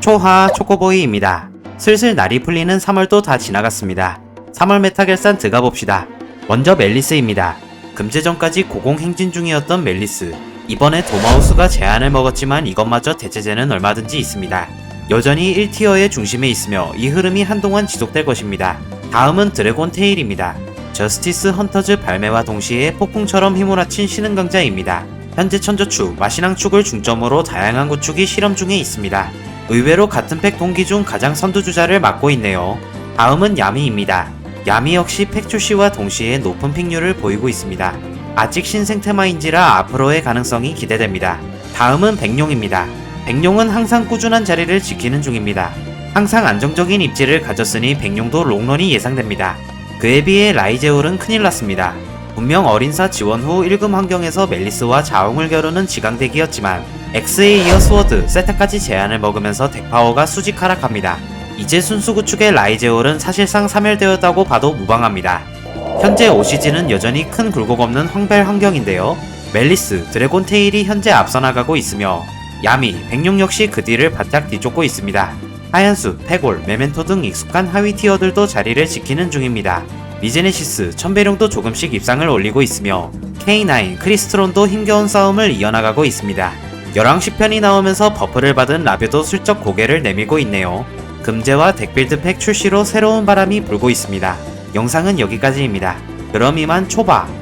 초하 초코보이입니다. 슬슬 날이 풀리는 3월도 다 지나갔습니다. 3월 메타결산 들어가 봅시다. 먼저 멜리스입니다. 금제 전까지 고공행진 중이었던 멜리스. 이번에 도마우스가 제한을 먹었지만 이것마저 대체제는 얼마든지 있습니다. 여전히 1티어의 중심에 있으며 이 흐름이 한동안 지속될 것입니다. 다음은 드래곤 테일입니다. 저스티스 헌터즈 발매와 동시에 폭풍처럼 휘몰아친 신흥 강자입니다. 현재 천저축, 마신항축을 중점으로 다양한 구축이 실험 중에 있습니다. 의외로 같은 팩 동기 중 가장 선두주자를 맡고 있네요. 다음은 야미입니다. 야미 역시 팩 출시와 동시에 높은 픽률을 보이고 있습니다. 아직 신생 테마인지라 앞으로의 가능성이 기대됩니다. 다음은 백룡입니다. 백룡은 항상 꾸준한 자리를 지키는 중입니다. 항상 안정적인 입지를 가졌으니 백룡도 롱런이 예상됩니다. 그에 비해 라이제올은 큰일 났습니다. 분명 어린사 지원 후 1금 환경에서 멜리스와 자웅을 겨루는 지강덱이었지만 X에 이어 스워드, 세타까지 제한을 먹으면서 덱파워가 수직 하락합니다. 이제 순수 구축의 라이제올은 사실상 사멸되었다고 봐도 무방합니다. 현재 오시즈는 여전히 큰 굴곡 없는 황벨 환경인데요. 멜리스, 드래곤 테일이 현재 앞서 나가고 있으며 야미, 백룡 역시 그 뒤를 바짝 뒤쫓고 있습니다. 하얀수, 페골, 메멘토 등 익숙한 하위 티어들도 자리를 지키는 중입니다. 미제네시스, 천배룡도 조금씩 입상을 올리고 있으며 K9, 크리스트론도 힘겨운 싸움을 이어나가고 있습니다. 11시편이 나오면서 버프를 받은 라뷰도 슬쩍 고개를 내밀고 있네요. 금제와 덱빌드 팩 출시로 새로운 바람이 불고 있습니다. 영상은 여기까지입니다. 그럼 이만 초바!